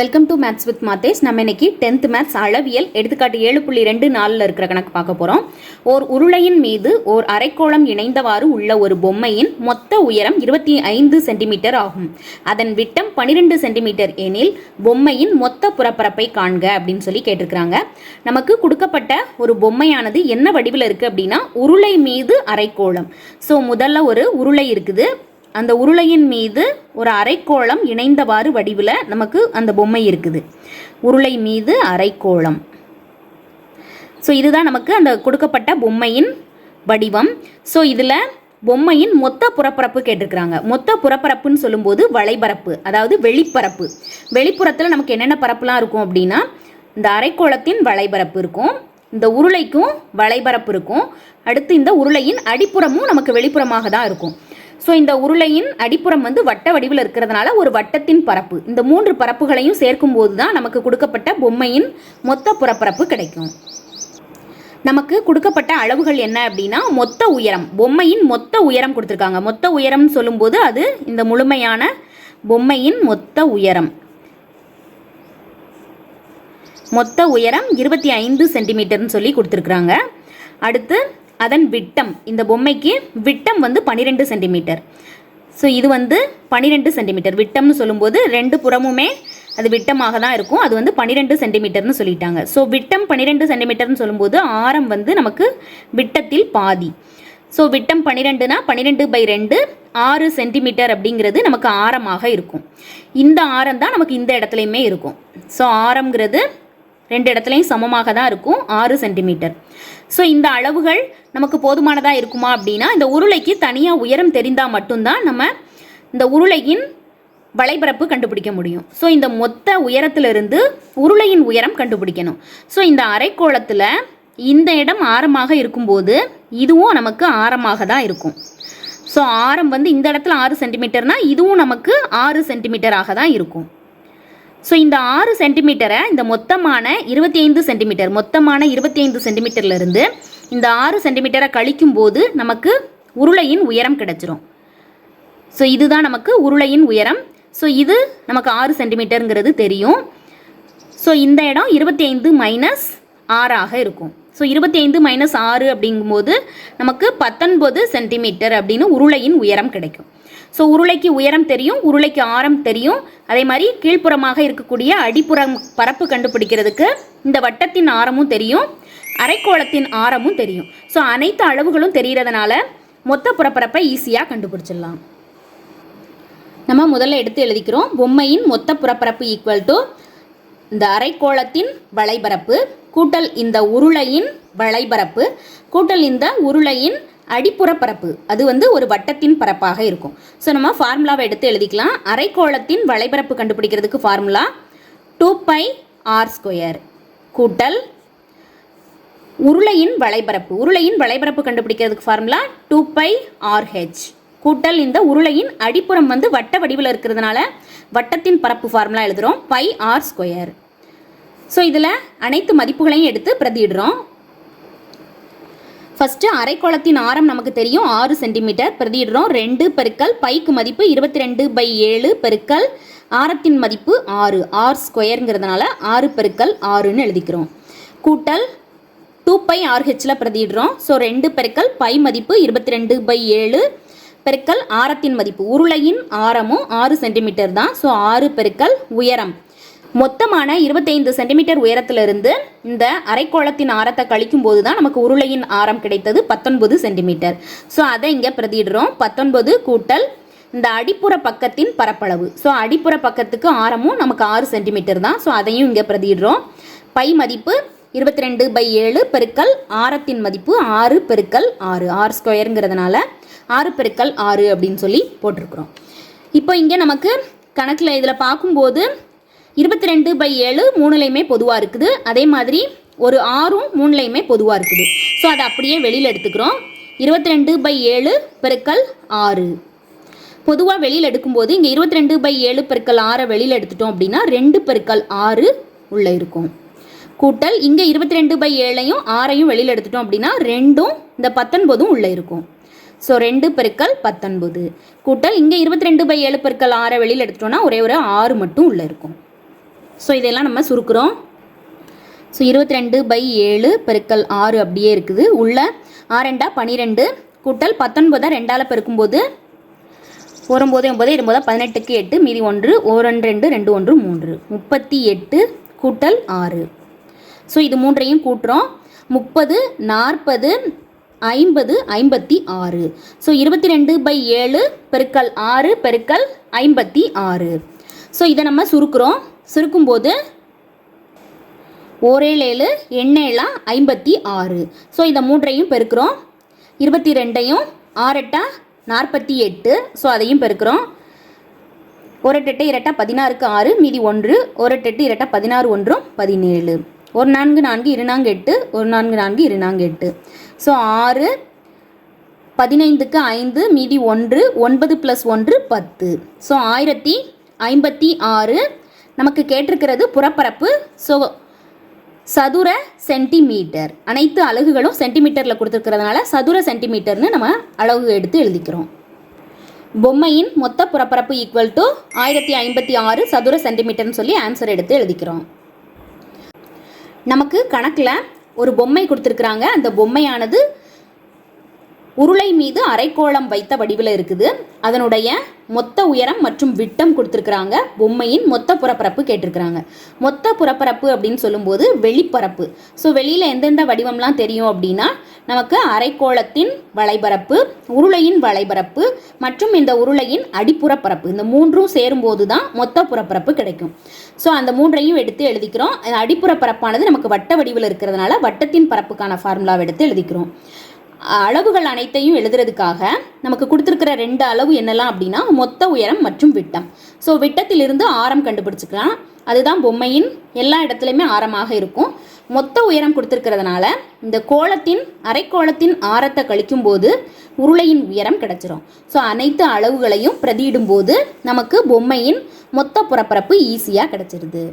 Welcome to maths with Mathes நம்ம இன்னைக்கு tenth maths அளவியல் எடுத்துக்காட்டு ஏழு புள்ளி ரெண்டு நாலில் இருக்கிற கணக்கு பார்க்க போகிறோம் ஓர் உருளையின் மீது ஓர் அரைக்கோளம் இணைந்தவாறு உள்ள ஒரு பொம்மையின் மொத்த உயரம் இருபத்தி ஐந்து சென்டிமீட்டர் ஆகும். அதன் விட்டம் பனிரெண்டு சென்டிமீட்டர் எனில் பொம்மையின் மொத்த புறப்பரப்பை காண்க அப்படின்னு சொல்லி கேட்டிருக்கிறாங்க. நமக்கு கொடுக்கப்பட்ட ஒரு பொம்மையானது என்ன வடிவில் இருக்குது அப்படின்னா உருளை மீது அரைக்கோளம். ஸோ முதல்ல ஒரு உருளை இருக்குது. அந்த உருளையின் மீது ஒரு அரைக்கோளம் இணைந்தவாறு வடிவில் நமக்கு அந்த பொம்மை இருக்குது. உருளை மீது அரைக்கோளம். ஸோ இதுதான் நமக்கு அந்த கொடுக்கப்பட்ட பொம்மையின் வடிவம். ஸோ இதில் பொம்மையின் மொத்த புறப்பரப்பு கேட்டிருக்கிறாங்க. மொத்த புறப்பரப்புன்னு சொல்லும்போது வளைபரப்பு அதாவது வெளிப்பரப்பு. வெளிப்புறத்தில் நமக்கு என்னென்ன பரப்புலாம் இருக்கும் அப்படின்னா இந்த அரைக்கோளத்தின் வளைபரப்பு இருக்கும் இந்த உருளைக்கும் வளைபரப்பு இருக்கும் அடுத்து இந்த உருளையின் அடிப்புறமும் நமக்கு வெளிப்புறமாக தான் இருக்கும். ஸோ இந்த உருளையின் அடிப்புறம் வந்து வட்ட வடிவில் இருக்கிறதுனால ஒரு வட்டத்தின் பரப்பு. இந்த மூன்று பரப்புகளையும் சேர்க்கும் போது தான் நமக்கு கொடுக்கப்பட்ட பொம்மையின் மொத்த புறப்பரப்பு கிடைக்கும். நமக்கு கொடுக்கப்பட்ட அளவுகள் என்ன அப்படின்னா மொத்த உயரம். பொம்மையின் மொத்த உயரம் கொடுத்துருக்காங்க. மொத்த உயரம் சொல்லும்போது அது இந்த முழுமையான பொம்மையின் மொத்த உயரம். மொத்த உயரம் இருபத்தி ஐந்து சென்டிமீட்டர்னு சொல்லி கொடுத்துருக்குறாங்க. அடுத்து அதன் விட்டம் இந்த பொம்மைக்கு விட்டம் வந்து பன்னிரெண்டு சென்டிமீட்டர். ஸோ இது வந்து பன்னிரெண்டு சென்டிமீட்டர். விட்டம்னு சொல்லும்போது ரெண்டு புறமுமே அது விட்டமாக தான் இருக்கும். அது வந்து பன்னிரெண்டு சென்டிமீட்டர்னு சொல்லிட்டாங்க. ஸோ விட்டம் பன்னிரெண்டு சென்டிமீட்டர்னு சொல்லும்போது ஆரம் வந்து நமக்கு விட்டத்தில் பாதி. ஸோ விட்டம் பன்னிரெண்டுனா பன்னிரெண்டு பை ரெண்டு ஆறு சென்டிமீட்டர் அப்படிங்கிறது நமக்கு ஆரமாக இருக்கும். இந்த ஆரம் தான் நமக்கு இந்த இடத்துலையுமே இருக்கும். ஸோ ஆரம்ங்கிறது ரெண்டு இடத்துலையும் சமமாக தான் இருக்கும். ஆறு சென்டிமீட்டர். ஸோ இந்த அளவுகள் நமக்கு போதுமானதாக இருக்குமா அப்படின்னா இந்த உருளைக்கு தனியாக உயரம் தெரிந்தால் மட்டும்தான் நம்ம இந்த உருளையின் வளைபரப்பு கண்டுபிடிக்க முடியும். ஸோ இந்த மொத்த உயரத்திலிருந்து உருளையின் உயரம் கண்டுபிடிக்கணும். ஸோ இந்த அரைக்கோளத்தில் இந்த இடம் ஆரமாக இருக்கும்போது இதுவும் நமக்கு ஆரமாக தான் இருக்கும். ஸோ ஆரம் வந்து இந்த இடத்துல ஆறு சென்டிமீட்டர்னால் இதுவும் நமக்கு ஆறு சென்டிமீட்டராக தான் இருக்கும். ஸோ இந்த ஆறு சென்டிமீட்டரை இந்த மொத்தமான இருபத்தி ஐந்து சென்டிமீட்டர் மொத்தமான இருபத்தி ஐந்து சென்டிமீட்டர்லேருந்து இந்த ஆறு சென்டிமீட்டரை கழிக்கும் போது நமக்கு உருளையின் உயரம் கிடச்சிரும். ஸோ இதுதான் நமக்கு உருளையின் உயரம். ஸோ இது நமக்கு ஆறு சென்டிமீட்டருங்கிறது தெரியும். ஸோ இந்த இடம் இருபத்தி ஐந்து மைனஸ் ஆறாக இருக்கும். ஸோ இருபத்தி ஐந்து மைனஸ் ஆறு அப்படிங்கும்போது நமக்கு பத்தொன்பது சென்டிமீட்டர் அப்படின்னு உருளையின் உயரம் கிடைக்கும். ஸோ உருளைக்கு உயரம் தெரியும் உருளைக்கு ஆரம் தெரியும். அதே மாதிரி கீழ்ப்புறமாக இருக்கக்கூடிய அடிப்புறம் பரப்பு கண்டுபிடிக்கிறதுக்கு இந்த வட்டத்தின் ஆரமும் தெரியும் அரைக்கோளத்தின் ஆரமும் தெரியும். ஸோ அனைத்து அளவுகளும் தெரிகிறதுனால மொத்த புறப்பரப்பை ஈஸியாக கண்டுபிடிச்சிடலாம். நம்ம முதல்ல எடுத்து எழுதிக்கிறோம். பொம்மையின் மொத்த புறப்பரப்பு ஈக்குவல் டு இந்த அரைக்கோளத்தின் வளைபரப்பு கூட்டல் இந்த உருளையின் வளைபரப்பு கூட்டல் இந்த உருளையின் அடிப்புற பரப்பு அது வந்து ஒரு வட்டத்தின் பரப்பாக இருக்கும். ஸோ நம்ம ஃபார்முலாவை எடுத்து எழுதிக்கலாம். அரைக்கோளத்தின் வளைபரப்பு கண்டுபிடிக்கிறதுக்கு formula two pi r square கூட்டல் உருளையின் வளைபரப்பு. உருளையின் வளைபரப்பு கண்டுபிடிக்கிறதுக்கு ஃபார்முலா டூ பை ஆர்ஹெச் கூட்டல் இந்த உருளையின் அடிப்புறம் வந்து வட்ட வடிவில் இருக்கிறதுனால வட்டத்தின் பரப்பு ஃபார்முலா எழுதுகிறோம் பை ஆர் ஸ்கொயர் ஸோ இதில் அனைத்து மதிப்புகளையும் எடுத்து பிரதியிடுறோம். ஃபஸ்ட்டு அரைக்கோளத்தின் ஆரம் நமக்கு தெரியும் ஆறு சென்டிமீட்டர் பிரதிடுறோம் ரெண்டு பெருக்கல் பைக்கு மதிப்பு இருபத்தி ரெண்டு பை ஏழு பெருக்கல் ஆரத்தின் மதிப்பு ஆறு. ஆர் ஸ்கொயருங்கிறதுனால ஆறு பெருக்கல் ஆறுன்னு எழுதிக்கிறோம். கூட்டல் டூ பை ஆர்ஹெச்சில் பிரதிடுறோம் ஸோ ரெண்டு பெருக்கல் பை மதிப்பு இருபத்தி ரெண்டு பை ஏழு பெருக்கல் ஆரத்தின் மதிப்பு. உருளையின் ஆரமும் ஆறு சென்டிமீட்டர் தான். ஸோ ஆறு பெருக்கல் உயரம். மொத்தமான இருபத்தைந்து சென்டிமீட்டர் உயரத்திலிருந்து இந்த அரைக்கோளத்தின் ஆரத்தை கழிக்கும் போது தான் நமக்கு உருளையின் ஆரம் கிடைத்தது பத்தொன்பது சென்டிமீட்டர். ஸோ அதை இங்கே பிரதிடுறோம் பத்தொன்பது கூட்டல் இந்த அடிப்புற பக்கத்தின் பரப்பளவு. ஸோ அடிப்புற பக்கத்துக்கு ஆரமும் நமக்கு ஆறு சென்டிமீட்டர் தான். ஸோ அதையும் இங்கே பிரதிடுறோம் பை மதிப்பு இருபத்தி ரெண்டு பை ஏழு பெருக்கல் ஆரத்தின் மதிப்பு ஆறு பெருக்கல் ஆறு. ஆறு ஸ்கொயருங்கிறதுனால ஆறு பெருக்கல் ஆறு அப்படின்னு சொல்லி போட்டிருக்கிறோம். இப்போ இங்கே நமக்கு கணக்கில் இதில் பார்க்கும்போது இருபத்தி ரெண்டு பை ஏழு மூணுலையுமே பொதுவாக இருக்குது. அதே மாதிரி ஒரு ஆறும் மூணுலையுமே பொதுவாக இருக்குது. ஸோ அதை அப்படியே வெளியில் எடுத்துக்கிறோம். இருபத்தி ரெண்டு பை ஏழு பெருக்கல் ஆறு. பொதுவாக வெளியில் எடுக்கும்போது இங்கே இருபத்தி ரெண்டு பை ஏழு பெருக்கல் ஆறை வெளியில் எடுத்துட்டோம் அப்படின்னா ரெண்டு பெருக்கல் ஆறு உள்ளே இருக்கும். கூட்டல் இங்கே இருபத்தி ரெண்டு பை ஏழையும் ஆறையும் வெளியில் எடுத்துட்டோம் அப்படின்னா ரெண்டும் இந்த பத்தொன்பதும் உள்ளே இருக்கும். ஸோ ரெண்டு பெருக்கல் பத்தொன்பது. கூட்டல் இங்கே இருபத்தி ரெண்டு பை ஏழு பெருக்கல் ஆறை வெளியில் எடுத்துட்டோம்னா ஒரே ஒரு ஆறு மட்டும் உள்ளே இருக்கும். ஸோ இதெல்லாம் நம்ம சுருக்குறோம். ஸோ இருபத்தி ரெண்டு பை ஏழு பெருக்கல் ஆறு அப்படியே இருக்குது. உள்ள ஆரெண்டா பன்னிரெண்டு கூட்டல் பத்தொன்பதை ரெண்டால் பெருக்கும்போது ஒரும்போது ஒன்பது இருபதா பதினெட்டுக்கு எட்டு மீதி ஒன்று ஓரண்டு ரெண்டு ரெண்டு ஒன்று மூன்று. முப்பத்தி எட்டு கூட்டல் ஆறு. ஸோ இது மூன்றையும் கூட்டுறோம். முப்பது நாற்பது ஐம்பது ஐம்பத்தி ஆறு. ஸோ இருபத்தி ரெண்டு பை ஏழு பெருக்கல் ஆறு பெருக்கல் ஐம்பத்தி ஆறு. ஸோ இதை நம்ம சுருக்குறோம். சுருக்கும்போது ஓரேழு ஏழு எண்ணேழா ஐம்பத்தி ஆறு. ஸோ இந்த மூன்றையும் பெருக்கிறோம். இருபத்தி ரெண்டையும் ஆறெட்டா நாற்பத்தி எட்டு. ஸோ அதையும் பெருக்கிறோம். ஒரு டெட்டு இரட்டா பதினாறுக்கு ஆறு. மீதி ஒன்று ஒரு எட்டு இரட்டா பதினாறு ஒன்றும் பதினேழு. ஒரு நான்கு நான்கு இரு நான்கு எட்டு. ஒரு நான்கு நான்கு இரு நான்கு எட்டு. ஸோ ஆறு பதினைந்துக்கு ஐந்து. மீதி ஒன்று ஒன்பது ப்ளஸ் ஒன்று பத்து. ஸோ ஆயிரத்தி ஐம்பத்தி ஆறு. நமக்கு கேட்டிருக்கிறது புறப்பரப்பு ஸோ சதுர சென்டிமீட்டர் அனைத்து அலகுகளும் சென்டிமீட்டரில் கொடுத்துருக்கிறதுனால சதுர சென்டிமீட்டர்னு நம்ம அளவு எடுத்து எழுதிக்கிறோம். பொம்மையின் மொத்த புறப்பரப்பு ஈக்குவல் டு ஆயிரத்தி ஐம்பத்தி ஆறு சதுர சென்டிமீட்டர்னு சொல்லி ஆன்சர் எடுத்து எழுதிக்கிறோம். நமக்கு கணக்கில் ஒரு பொம்மை கொடுத்துருக்குறாங்க. அந்த பொம்மையானது உருளை மீது அரைக்கோளம் வைத்த வடிவில் இருக்குது. அதனுடைய மொத்த உயரம் மற்றும் விட்டம் கொடுத்துருக்குறாங்க. பொம்மையின் மொத்த புறப்பரப்பு கேட்டிருக்கிறாங்க. மொத்த புறப்பரப்பு அப்படின்னு சொல்லும்போது வெளிப்பரப்பு. ஸோ வெளியில் எந்தெந்த வடிவம்லாம் தெரியும் அப்படின்னா நமக்கு அரைக்கோளத்தின் வளைபரப்பு உருளையின் வளைபரப்பு மற்றும் இந்த உருளையின் அடிப்புறப்பரப்பு. இந்த மூன்றும் சேரும்போது தான் மொத்த புறப்பரப்பு கிடைக்கும். ஸோ அந்த மூன்றையும் எடுத்து எழுதிக்கிறோம். அடிப்புற பரப்பானது நமக்கு வட்ட வடிவில் இருக்கிறதுனால வட்டத்தின் பரப்புக்கான ஃபார்முலாவை எடுத்து எழுதிக்கிறோம். அளவுகள் அனைத்தையும் எழுதுறதுக்காக நமக்கு கொடுத்துருக்கிற ரெண்டு அளவு என்னெல்லாம் அப்படின்னா மொத்த உயரம் மற்றும் விட்டம். ஸோ விட்டத்திலிருந்து ஆரம் கண்டுபிடிச்சிக்கலாம். அதுதான் பொம்மையின் எல்லா இடத்துலையுமே ஆரமாக இருக்கும். மொத்த உயரம் கொடுத்துருக்கிறதுனால இந்த கோலத்தின் அரைக்கோளத்தின் ஆரத்தை கழிக்கும் போது உருளையின் உயரம் கிடைச்சிரும். ஸோ அனைத்து அளவுகளையும் பிரதியிடும் போது நமக்கு பொம்மையின் மொத்த புறப்பரப்பு ஈஸியாக கிடச்சிருது.